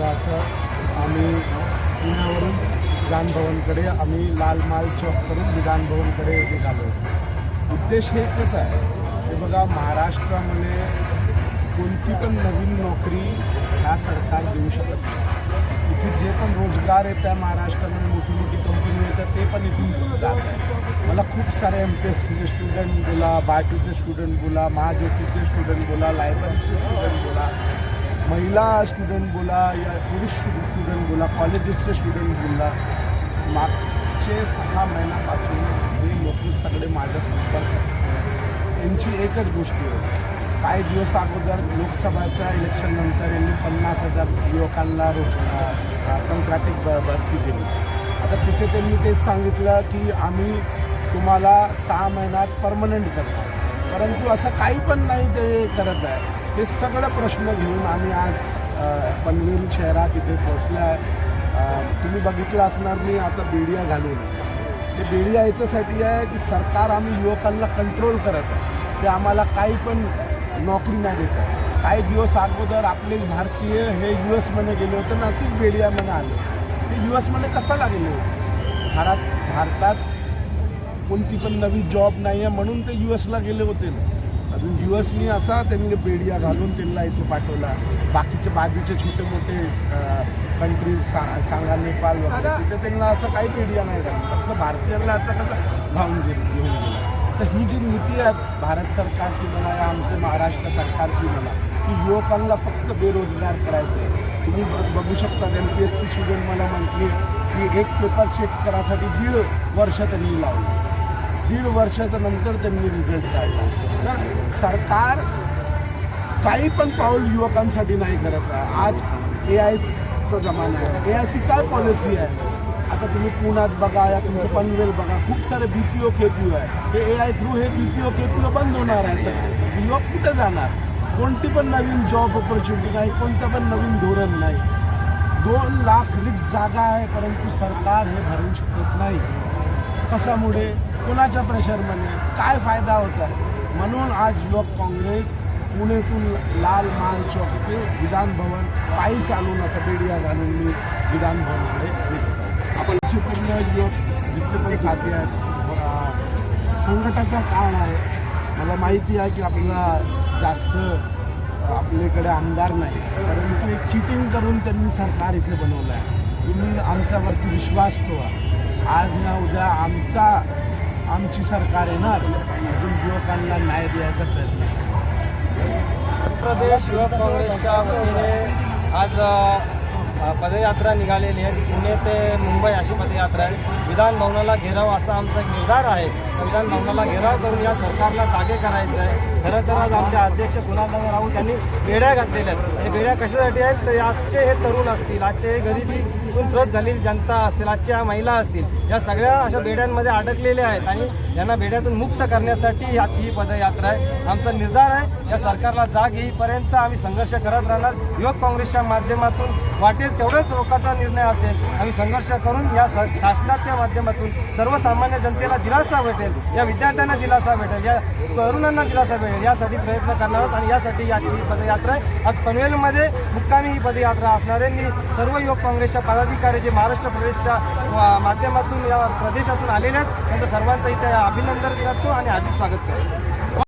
आम्ही पुण्यावरून विधानभवनकडे आम्ही लाल माल चौक करून विधानभवनकडे निघालो उद्देश हे एकच आहे. की बघा महाराष्ट्रामध्ये कोणती पण नवीन नोकरी सरकार देऊ शकत नाही. इथे जे पण रोजगार येत आहे महाराष्ट्रामध्ये मोठी मोठी कंपनी येतात ते पण इथून जात आहे मला खूप सारे एम पी एस सीचे स्टुडंट बोला बायटीचे स्टुडंट बोला महाज्योतीचे स्टुडंट बोला लायब्ररीचे स्टुडंट बोला महिला स्टुडंट बोला या पुरुष स्टुडंट बोला कॉलेजेसचे स्टुडंट बोला मागचे सहा महिन्यापासून हे लोक सगळे माझ्या संपर्क यांची एकच गोष्टी होती काही दिवस अगोदर लोकसभाच्या इलेक्शन नंतर यांनी पन्नास हजार युवकांना रोजगार कंत्राटिक ब भरती केली आता तिथे त्यांनी तेच सांगितलं की आम्ही तुम्हाला सहा महिन्यात परमनंट करतो परंतु असं काही पण नाही ते करत आहे. हे सगळं प्रश्न घेऊन आम्ही आज पनवेल शहरात इथे पोहोचलो आहे. तुम्ही बघितलं असणार मी आता बेडिया घालून. ते बेडिया याच्यासाठी आहे की सरकार आम्ही युवकांना कंट्रोल करत आहे. ते आम्हाला काही पण नोकरी नाही देत काही दिवस अगोदर आपले भारतीय हे यू एसमध्ये गेले होते ना बेडियामध्ये आले. ते यू एसमध्ये कशाला गेले होते? भारत भारतात कोणती पण नवी जॉब नाही आहे म्हणून ते यू एसला गेले होते अजून यू एसनी असा त्यांनी बेडिया घालून त्यांना इथे पाठवला. बाकीचे बाजूचे छोटे मोठे कंट्रीज सांगा नेपाळ वगैरे तिथे त्यांना असं काही बेडिया नाही घालून फक्त भारतीयांना आता कसं धावून गेले घेऊन गेलं. तर ही जी नीती आहे भारत सरकारची म्हणा या आमचं महाराष्ट्र सरकारची म्हणा की युवकांना फक्त बेरोजगार करायचं आहे तुम्ही बघू शकता M P S C student मला म्हटले की एक पेपर चेक करासाठी दीड वर्ष त्यांनी लावलं. दीड वर्षाच्या नंतर त्यांनी रिझल्ट काढला. तर सरकार काही पण पाऊल युवकांसाठी नाही करत आहे. आज ए आयचा जमाना आहे. ए आयची काय पॉलिसी आहे? आता तुम्ही पुण्यात बघा या तुमचं पनवेल बघा खूप सारे बी पी ओ के पी ओ आहे. हे ए आय थ्रू हे बी पी ओ के पी ओ बंद होणार आहे सगळे. युवक कुठे जाणार? कोणती पण नवीन जॉब ऑपॉर्च्युनिटी नाही कोणतं पण नवीन धोरण नाही. दोन लाख रिक्त जागा आहे परंतु सरकार हे भरू शकत नाही. कशामुळे? कोणाच्या प्रेशरमध्ये काय फायदा होत आहे म्हणून आज युवक काँग्रेस पुणेतून लाल मान चौक ते विधानभवन पायी चालून असं बेडिया घालून मी विधानभवनकडे निघतो आपण पूर्ण युवक जितके पण साथी आहेत अं, संकटाचा काळ आहे. मला माहिती आहे की आपल्याला जास्त आपल्याकडे आमदार नाही. परंतु एक चिटिंग करून त्यांनी सरकार इथे बनवलं आहे. तुम्ही आमच्यावरती विश्वास ठेवा. आज ना उद्या आमचा आमची सरकार येणार. अजून युवकांना न्याय द्यायचा प्रयत्न प्रदेश युवक काँग्रेसच्या वतीने आज पदयात्रा निघालेली आहे. पुणे ते मुंबई अशी पदयात्रा आहे. विधान भवनाला घेराव असा आमचा निर्धार आहे. तर विधान भवनाला घेराव करून या सरकारला जागे करायचं आहे. खरं तर आज आमचे अध्यक्ष कुणालनगर राऊत यांनी बेड्या घातलेल्या आहेत. हे बेड्या कशासाठी आहेत? तर आजचे हे तरुण असतील आजचे हे गरिबीतून त्रस्त झालेली जनता असतील आजच्या महिला असतील या सगळ्या अशा बेड्यांमध्ये अडकलेल्या आहेत आणि यांना बेड्यातून मुक्त करण्यासाठी आजची ही पदयात्रा आहे. आमचा निर्धार आहे या सरकारला जाग येईपर्यंत आम्ही संघर्ष करत राहणार. युवक काँग्रेसच्या माध्यमातून वाटेल तेवढ्याच रोखाचा निर्णय असेल. आम्ही संघर्ष करून या स- शासनाच्या माध्यमातून सर्वसामान्य जनतेला दिलासा भेटेल या विद्यार्थ्यांना दिलासा भेटेल या तरुणांना दिलासा भेटेल. यासाठी प्रयत्न करणार आहोत आणि यासाठी याची पदयात्रा आहे. आज पनवेलमध्ये मुक्कामी ही पदयात्रा असणार आहे. मी सर्व युवक काँग्रेसच्या पदाधिकारी जे महाराष्ट्र प्रदेशच्या माध्यमातून या प्रदेशातून आलेले आहेत त्यांचं सर्वांचं इथे अभिनंदन करतो आणि हार्दिक स्वागत करतो.